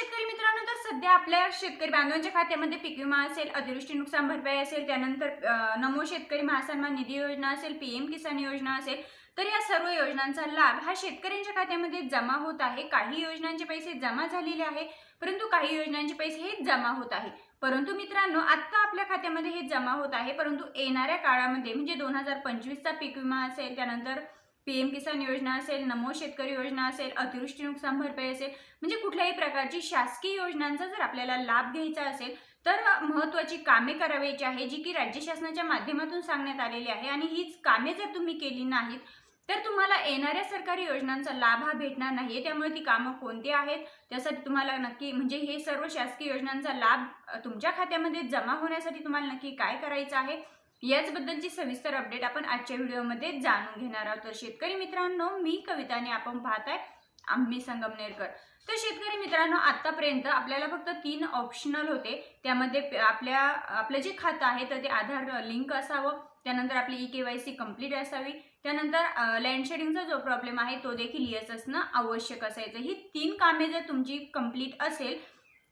शेतकरी मित्रांनो तर सध्या आपल्या शेतकरी बांधवांच्या खात्यामध्ये पीक विमा असेल अतिवृष्टी नुकसान भरपाई असेल त्यानंतर नमो शेतकरी महासन्मान निधी योजना असेल पीएम किसान योजना असेल तर या सर्व योजनांचा लाभ हा शेतकऱ्यांच्या खात्यामध्ये जमा होत आहे. काही योजनांचे पैसे जमा झालेले आहे परंतु काही योजनांचे पैसे हे जमा होत आहे. परंतु मित्रांनो आत्ता आपल्या खात्यामध्ये हे जमा होत आहे परंतु येणाऱ्या काळामध्ये म्हणजे दोन हजार पंचवीसचा पीक विमा असेल त्यानंतर पीएम किसान योजना असेल नमो शेतकरी योजना असेल अतिवृष्टी नुकसान भरपाई असेल म्हणजे कुठल्याही प्रकारची शासकीय योजनांचा जर आपल्याला लाभ घ्यायचा असेल तर महत्त्वाची कामे करावायची आहे जी की राज्य शासनाच्या माध्यमातून सांगण्यात आलेली आहे. आणि हीच कामे जर तुम्ही केली नाहीत तर तुम्हाला येणाऱ्या सरकारी योजनांचा लाभ हा भेटणार नाही. त्यामुळे ती कामं कोणती आहेत? त्यासाठी तुम्हाला नक्की म्हणजे हे सर्व शासकीय योजनांचा लाभ तुमच्या खात्यामध्ये जमा होण्यासाठी तुम्हाला नक्की काय करायचं आहे? याचबद्दलची सविस्तर अपडेट आपण आजच्या व्हिडिओमध्ये जाणून घेणार आहोत. तर शेतकरी मित्रांनो मी कविताने आपण आपण पाहताय आम्ही संगमनेरकर. तर शेतकरी मित्रांनो आतापर्यंत आपल्याला फक्त तीन ऑप्शनल होते. त्यामध्ये आपल्या आपलं जे खातं आहे तर ते आधार लिंक असावं. त्यानंतर आपली E K Y C complete असावी. त्यानंतर लँड शेडिंगचा जो प्रॉब्लेम आहे तो देखील येस असणं आवश्यक असायचं. ही तीन कामे जर तुमची कंप्लीट असेल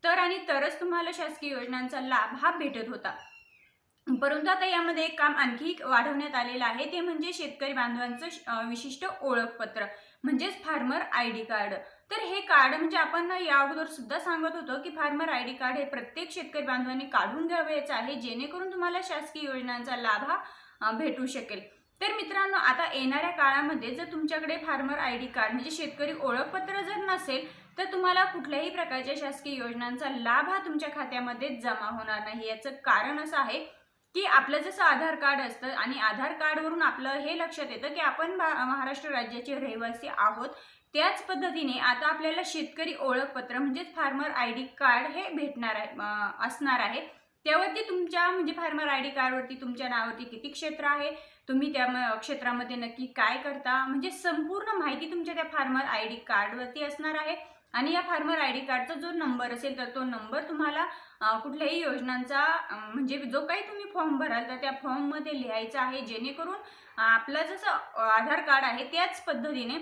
तर आणि तरच तुम्हाला शासकीय योजनांचा लाभ हा भेटत होता. परंतु आता यामध्ये एक काम आणखी वाढवण्यात आलेलं आहे ते म्हणजे शेतकरी बांधवांचं श- विशिष्ट ओळखपत्र म्हणजेच फार्मर आय डी कार्ड. तर हे कार्ड म्हणजे आपण या अगोदर सुद्धा सांगत होतो की फार्मर आय डी कार्ड हे प्रत्येक शेतकरी बांधवांनी काढून घ्यावयाचं आहे जेणेकरून तुम्हाला शासकीय योजनांचा लाभ हा भेटू शकेल. तर मित्रांनो आता येणाऱ्या काळामध्ये जर तुमच्याकडे फार्मर आय डी कार्ड म्हणजे शेतकरी ओळखपत्र जर नसेल तर तुम्हाला कुठल्याही प्रकारच्या शासकीय योजनांचा लाभ हा तुमच्या खात्यामध्ये जमा होणार नाही. याचं कारण असं आहे की आपलं जसं आधार कार्ड असतं आणि आधार कार्डवरून आपलं हे लक्षात येतं की आपण महाराष्ट्र राज्याचे रहिवासी आहोत त्याच पद्धतीने आता आपल्याला शेतकरी ओळखपत्र म्हणजेच फार्मर आय डी कार्ड हे भेटणार आहे असणार आहे. त्यावरती तुमच्या म्हणजे फार्मर आय डी कार्डवरती तुमच्या नावावरती किती क्षेत्र आहे तुम्ही त्या म- क्षेत्रामध्ये नक्की काय करता म्हणजे संपूर्ण माहिती तुमच्या त्या फार्मर आय डी कार्डवरती असणार आहे. आणि या फार्मर आय डी कार्डचा जो नंबर असेल तर तो नंबर तुम्हाला कुठल्याही योजनांचा म्हणजे जो काही तुम्ही फॉर्म भराल तर त्या फॉर्ममध्ये लिहायचा आहे. जेणेकरून आपलं जसं आधार कार्ड आहे त्याच पद्धतीने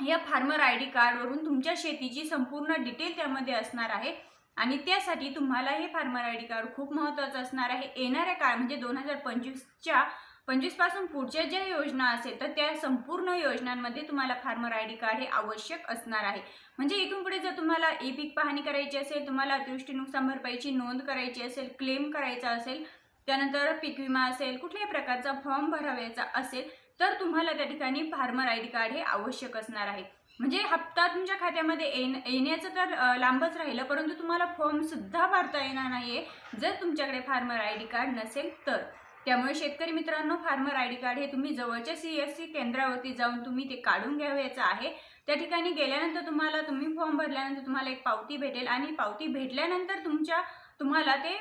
या फार्मर आय डी कार्डवरून तुमच्या शेतीची संपूर्ण डिटेल त्यामध्ये असणार आहे. आणि त्यासाठी तुम्हाला हे फार्मर आय डी कार्ड खूप महत्त्वाचं असणार आहे. येणाऱ्या काळ म्हणजे दोन हजार पंचवीसच्या पंचवीसपासून पुढच्या ज्या योजना असेल तर त्या संपूर्ण योजनांमध्ये तुम्हाला फार्मर आय डी कार्ड हे आवश्यक असणार आहे. म्हणजे इथून पुढे जर तुम्हाला ई पीक पाहणी करायची असेल तुम्हाला अतिवृष्टी नुकसान भरपाईची नोंद करायची असेल क्लेम करायचा असेल त्यानंतर पीक विमा असेल कुठल्याही प्रकारचा फॉर्म भरावायचा असेल तर तुम्हाला त्या ठिकाणी फार्मर आय डी कार्ड हे आवश्यक असणार आहे. म्हणजे हप्ता तुमच्या खात्यामध्ये येण येण्याचं तर लांबच राहिलं परंतु तुम्हाला फॉर्मसुद्धा भरता येणार नाही आहे जर तुमच्याकडे फार्मर आय डी कार्ड नसेल तर. त्यामुळे शेतकरी मित्रांनो फार्मर आय डी कार्ड हे तुम्ही जवळच्या सी एस सी केंद्रावरती जाऊन तुम्ही ते काढून घ्यावयाचं आहे. त्या ठिकाणी गेल्यानंतर तुम्हाला तुम्ही फॉर्म भरल्यानंतर तुम्हाला एक पावती भेटेल आणि पावती भेटल्यानंतर तुमच्या तुम्हाला ते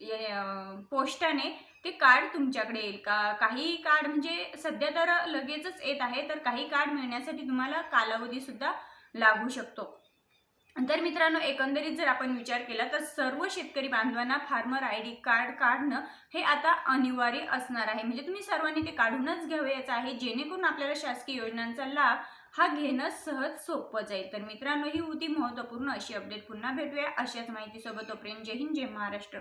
ये, पोस्टाने ते कार्ड तुमच्याकडे येईल. का काही कार्ड म्हणजे सध्या तर लगेचच येत आहे तर काही कार्ड मिळण्यासाठी तुम्हाला कालावधीसुद्धा लागू शकतो. तर मित्रांनो एकंदरीत जर आपण विचार केला तर सर्व शेतकरी बांधवांना फार्मर आय डी कार्ड काढणं हे आता अनिवार्य असणार आहे. म्हणजे तुम्ही सर्वांनी ते काढूनच घ्यावयाचं आहे जेणेकरून आपल्याला शासकीय योजनांचा लाभ हा घेणं सहज सोपं जाईल. तर मित्रांनो ही होती महत्त्वपूर्ण अशी अपडेट पुन्हा भेटूया अशाच माहितीसोबत. तोपर्यंत जय हिंद जय महाराष्ट्र.